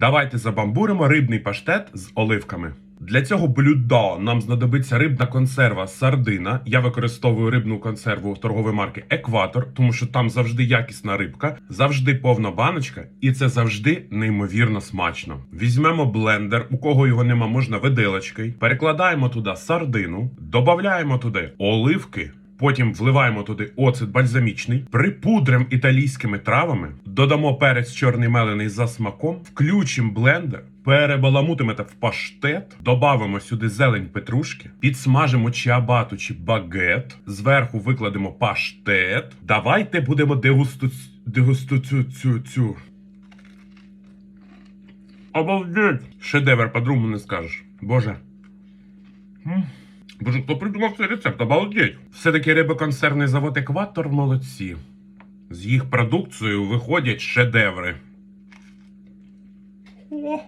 Давайте забамбуримо рибний паштет з оливками. Для цього блюдо нам знадобиться рибна консерва сардина. Я використовую рибну консерву торгової марки Екватор, тому що там завжди якісна рибка, завжди повна баночка, і це завжди неймовірно смачно. Візьмемо блендер, у кого його нема, можна виделочкою. Перекладаємо туди сардину, додаємо туди оливки. Потім вливаємо туди оцет бальзамічний, припудримо італійськими травами, додамо перець чорний мелений за смаком, включимо блендер, перебаламутимо це в паштет, додамо сюди зелень петрушки, підсмажимо чиабату чи багет, зверху викладемо паштет. Давайте будемо дегусту... дегусту... цю... цю... цю. Обалдеть! Шедевр, по-другому не скажеш. Боже. Боже, хто придумав цей рецепт? Обалдеть! Все-таки рибоконсервний завод Екватор молодці. З їх продукцією виходять шедеври. О!